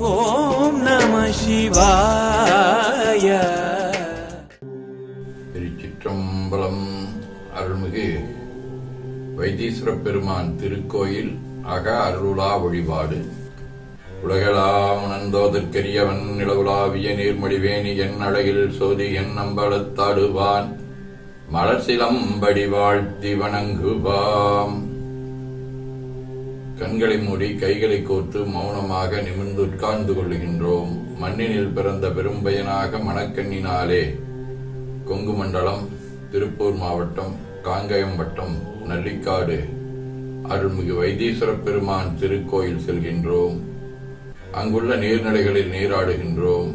ஓம் நம சிவாய. திருச்சிற்றம்பலம் அருள்மிகு வைத்தீஸ்வர பெருமான் திருக்கோயில் அக அருளா வழிபாடு. உலகளாம் உணர்ந்தோதற்கரியவன் நிலவுலாவிய நீர்மடிவேணி என் அழகில் சோதி என் நம்பளத்தாடுவான் மலர் சிலம்படி வாழ்த்தி வணங்குவாம். கண்களை மூடி கைகளை கோர்த்து மௌனமாக நிமிர்ந்து உட்கார்ந்து கொள்கின்றோம் மண்ணினில் பிறந்த பெரும்பயனாக மணக்கண்ணினாலே கொங்கு மண்டலம் திருப்பூர் மாவட்டம் காங்கயம் வட்டம் நல்லிக்காடு அருள்மிகு வைத்தீஸ்வர பெருமான் திருக்கோயில் செல்கின்றோம். அங்குள்ள நீர்நிலைகளில் நீராடுகின்றோம்.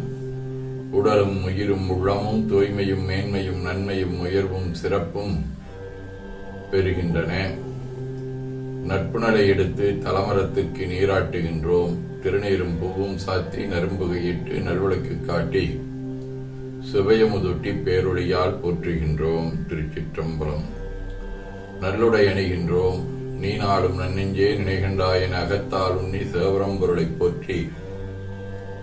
உடலும் உயிரும் உள்ளமும் தூய்மையும் மேன்மையும் நன்மையும் உயர்வும் சிறப்பும் பெறுகின்றன. நட்புணலை எடுத்து தலமரத்துக்கு நீராட்டுகின்றோம். திருநீரும் பூவும் சாத்தி நரும்புகையிட்டு நல்விளக்கு காட்டி சுபயமுதொட்டி பேரொழியால் போற்றுகின்றோம் திருச்சிற்றம்பலம். நல்லுடை அணிகின்றோம். நீ நாளும் நன்னெஞ்சே நினைகின்றாயன் அகத்தால் உண்ணி சிவபரம்பொருளை போற்றி.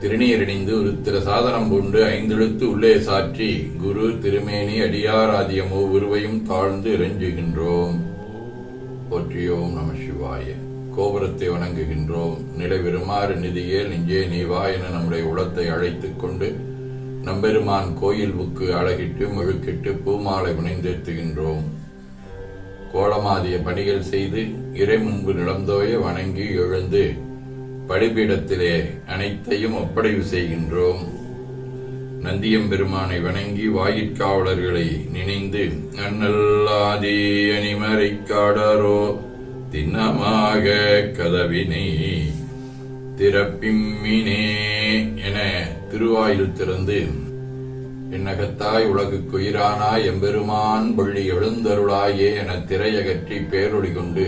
திருநீரணிந்து ஒரு திரு சாதனம் பூண்டு ஐந்தெழுத்து உள்ளே சாற்றி. குரு திருமேனி அடியாராதியமோ உருவையும் தாழ்ந்து இறைஞ்சுகின்றோம். போற்றியோம் நம சிவாய. கோபுரத்தை வணங்குகின்றோம். நிலை நிதியே நெஞ்சே நீ வா என நம்முடைய உளத்தை அழைத்து கொண்டு நம்பெருமான் கோயில் புக்கு அழகிட்டு முழுக்கிட்டு பூமாலை புனைந்தேத்துகின்றோம் கோலமாதிய பணிகள் செய்து இறை முன்பு நிலந்தோய வணங்கி எழுந்து பலிபீடத்திலே அனைத்தையும் ஒப்படைவு செய்கின்றோம். நந்தியம் பெருமானை வணங்கி வாயிற்காவலர்களை நினைந்து அண்ணல்லாதி அணிமறை காடரோ திண்ணமாக கதவினை திறப்பிம்மினே என திருவாயில் திறந்து என்னகத்தாய் உலகுக்கு உயிரானாய் எம்பெருமான் பள்ளி எழுந்தருளாயே என திரையகற்றி பேரொழி கொண்டு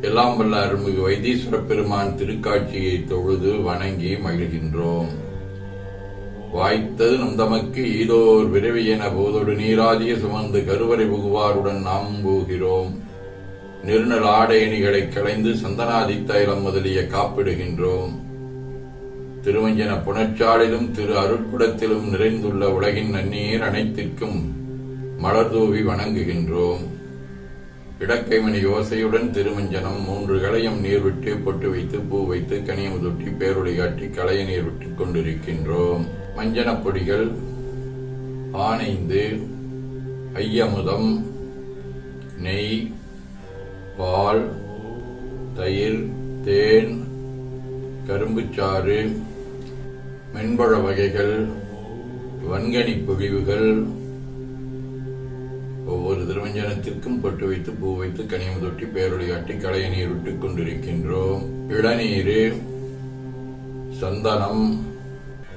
எல்லாம் வல்ல அருள்மிகு வைத்தீஸ்வர பெருமான் திருக்காட்சியை தொழுது வணங்கி மகிழ்கின்றோம். வாய்த்தது நம் தமக்கு ஈதோர் விரைவி என போதோடு நீராதிய சுமந்து கருவறை புகுவாருடன் நாம் போகிறோம். நிருணல் ஆடையணிகளை களைந்து சந்தனாதி தைலம் முதலிய காப்பிடுகின்றோம். திருவஞ்சன புனச்சாலிலும் திரு அருட்குடத்திலும் நிறைந்துள்ள உலகின் நன்னீர் அனைத்திற்கும் மலர்தூவி வணங்குகின்றோம். இடக்கைமணி யோசையுடன் திருமஞ்சனம் மூன்று களையும் நீர் விட்டு பொட்டு வைத்து பூ வைத்து கனியமுதொட்டி பேரொளி காட்டி களைய நீர் விட்டுக் கொண்டிருக்கின்றோம். மஞ்சனப்பொடிகள் ஆனைந்து ஐயமுதம் நெய் பால் தயிர் தேன் கரும்புச்சாறு மென்பழ வகைகள் வன்கனி பொழிவுகள் ஒவ்வொரு திருவஞ்சனத்திற்கும் பொட்டு வைத்து பூ வைத்து கனியம் தொட்டி பேரொழியாட்டி நீர் விட்டுக் கொண்டிருக்கின்றோம். இளநீர் சந்தனம்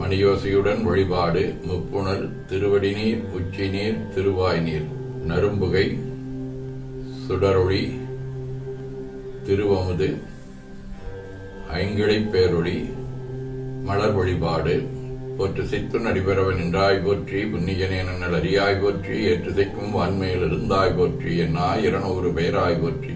மணியோசையுடன் வழிபாடு முப்புணல் திருவடி நீர் உச்சி நீர் திருவாய் நீர் நரும்புகை சுடரொளி திருவமுது ஐங்கிழை பேரொளி மலர் வழிபாடு போற்று சித்துன் நடிபெறவன் நின்றாய் போற்றி புண்ணியனே நன்னல் அறியாய் போற்றி ஏற்றுசைக்கும் வான்மையில் இருந்தாய் போற்றி என்னாய் இருநூறு பெயராய் போற்றி.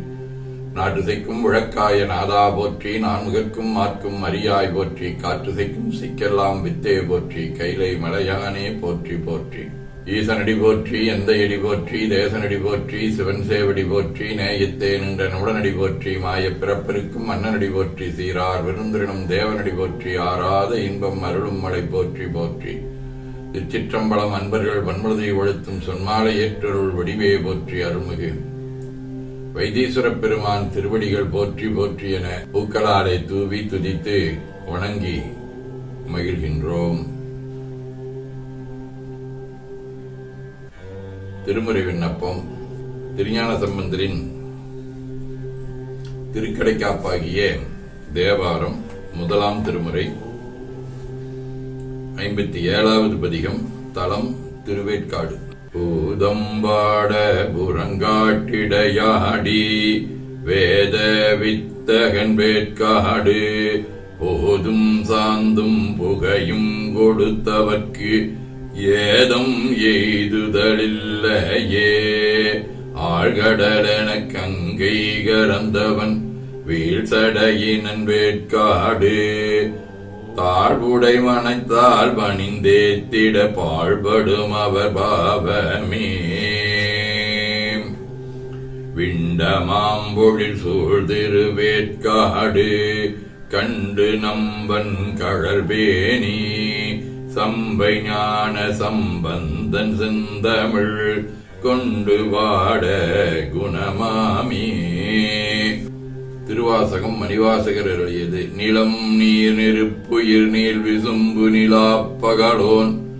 நாட்டுசைக்கும் விளக்காய நாதா போற்றி நான்முகற்கும் மார்க்கும் அரியாய் போற்றி காற்றுசைக்கும் சிக்கெல்லாம் வித்தே போற்றி கைலை மலையானே போற்றி போற்றி. ஈசனடி போற்றி எந்த எடி போற்றி தேசனடி போற்றி சிவன் சேவடி போற்றி நேயத்தே நின்ற நுடனடி போற்றி மாயப் பிறப்பிற்கும் மன்னனடி போற்றி சீரார் விருந்தினும் தேவனடி போற்றி ஆறாத இன்பம் அருளும் மலை போற்றி போற்றி. திருச்சிற்றம்பலம் அன்பர்கள் வன்மதை ஒழுத்தும் சொன்மாலை ஏற்றருள் வடிவே போற்றி அருள்மிகு. வைத்தீஸ்வர பெருமான் திருவடிகள் போற்றி போற்றி என பூக்களாலை தூவி துதித்து வணங்கி மகிழ்கின்றோம். திருமுறை விண்ணப்பம். திருஞான சம்பந்தரின் திருக்கடைக்காப்பாகிய தேவாரம் முதலாம் திருமுறை. ஐம்பத்தி ஏழாவது பதிகம் தளம் திருவேற்காடு. பூதம்பாட புறங்காட்டிடையாடி வேத வித்தகன் வேட்காடு போதும் சாந்தும் புகையும் கொடுத்தவர்க்கு ஏதம் எய்துதலில்லையே. ஆழ்கடலென கங்கை கறந்தவன் வீழ்சடையினன் வேட்காடு தாழ்வுடை மனத்தால் பணிந்தேத்திட பாழ்படும் அவர் பாவமே. விண்டமாம்பொழில் சூழ்திருவேற்காடு கண்டு நம்பன் கழற்பேணி சம்பை ஞான சம்பந்தன் செந்தமிழ் கொண்டு வாட குணமாமே. திருவாசகம் மணிவாசகர் எழுதியது நிலம் நீர் நெருப்புயிர் நீர் விசும்பு நிலாப்பகடோன்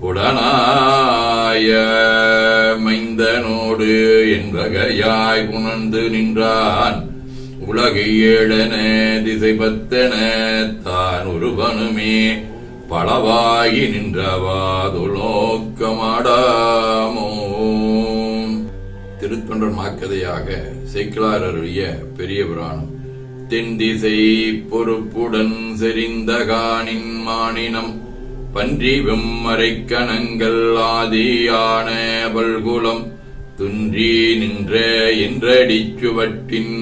புடனாய மைந்தனோடு என்பகையாய் உணர்ந்து நின்றான். உலகை ஏழன திசை பத்தன தான் ஒருவனுமே பலவாகி நின்றவாது நோக்கமாடாமோ திருத்தொண்டர் மாக்கதையாக சேக்கிலார் அருளிய பெரிய புராணம் தென் திசை பொறுப்புடன் செறிந்த காணின் மானினம் பன்றி வெம்மரைக்கணங்கள் ஆதியான பல்குலம் துன்றி நின்ற என்றடிச் சுவட்டின்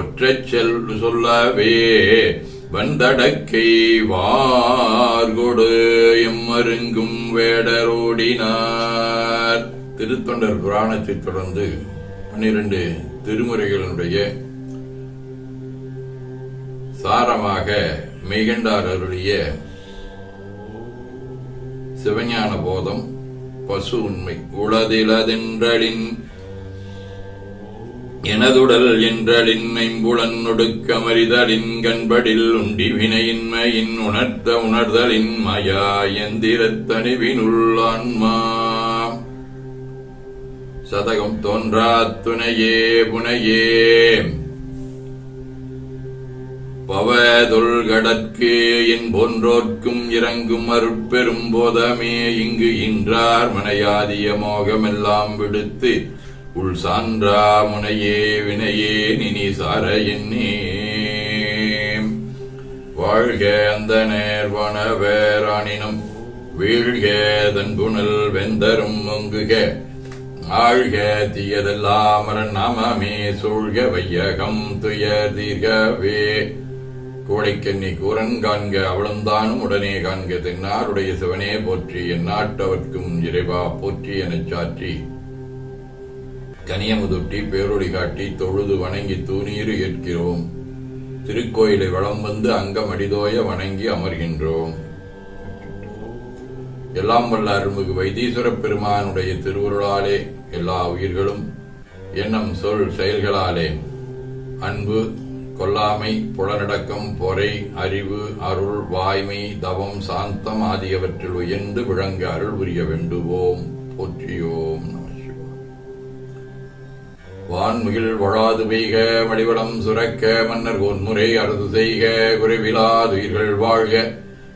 ஒற்றச் செல் சொல்லவே வந்தடக்கை வார்கொடு எம்மருங்கும் வேடரோடினார். திருத்தொண்டர் புராணத்தை தொடர்ந்து பன்னிரண்டு திருமுறைகளினுடைய சாரமாக மெய்கண்டார் அருளிய சிவஞான போதம் பசு உண்மை. உளதிலதென்றலின் எனதுடல் என்றலின் ஐம்புலன் ஒடுக்கமறிதலின் கண்படில் உண்டி வினையின்மையின் உணர்த்த உணர்தலின் மயா எந்திரத்தனிவினுள்ளான்மா சதகம் தோன்றா துணையே புனையே. பவதொல்கடற்கு என் போன்றோர்க்கும் இறங்கும் அருட்பெரும் போதமே. இங்கு இன்றார் மனையாதிய மோகமெல்லாம் விடுத்து உள் சான்றா முனையே வினையே நினி சார எண்ணே வாழ்க அந்த நேர்வன வேராணினம் வீழ்க தன்புணல் வெந்தரும் ஒங்குக. ஆழ்க தீயதெல்லாம் நாமமே சூழ்க வையகம் துயர் தீர்கவே. கோடைக்கண்ணி கூரன் காண்க அவளந்தானும் உடனே காண்க தென்னாருடைய சிவனே போற்றி எந்நாட்டவர்க்கும் இறைவா போற்றி எனச் சாற்றி. கனியமுதுட்டி பேரொளி காட்டி தொழுது வணங்கி தூணீறு ஏற்கிறோம். திருக்கோயிலை வளம் வந்து அங்கம் அடிதோய வணங்கி அமர்கின்றோம். எல்லாம் வல்ல அருள்மிகு வைத்தீஸ்வர பெருமானுடைய திருவுருளாலே எல்லா உயிர்களும் எண்ணம் சொல் செயல்களாலே. அன்பு கொல்லாமை புலனடக்கம் பொறை அறிவு அருள் வாய்மை தவம் சாந்தம் ஆகியவற்றில் உயர்ந்து விளங்க அருள் புரிய வேண்டுவோம். போற்றியோம் நம வான்முகில் வழாது பெய்க மடிவளம் சுரக்க மன்னர் ஒன்முறை அறுது செய்க குறைவிலாதுயிர்கள் வாழ்க.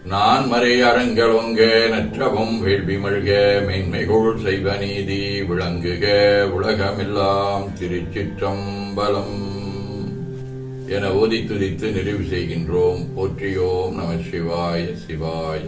நான் மறை அறங்கள் ஒங்க நற்றவம் வேள்வி மழ்க மேன்மைகோள் செய்வ நீதி விளங்குக உலகமெல்லாம் திருச்சிற்றம்பலம். என ஓதி துதித்து நிறைவு செய்கின்றோம். போற்றியோம் நம சிவாய சிவாய.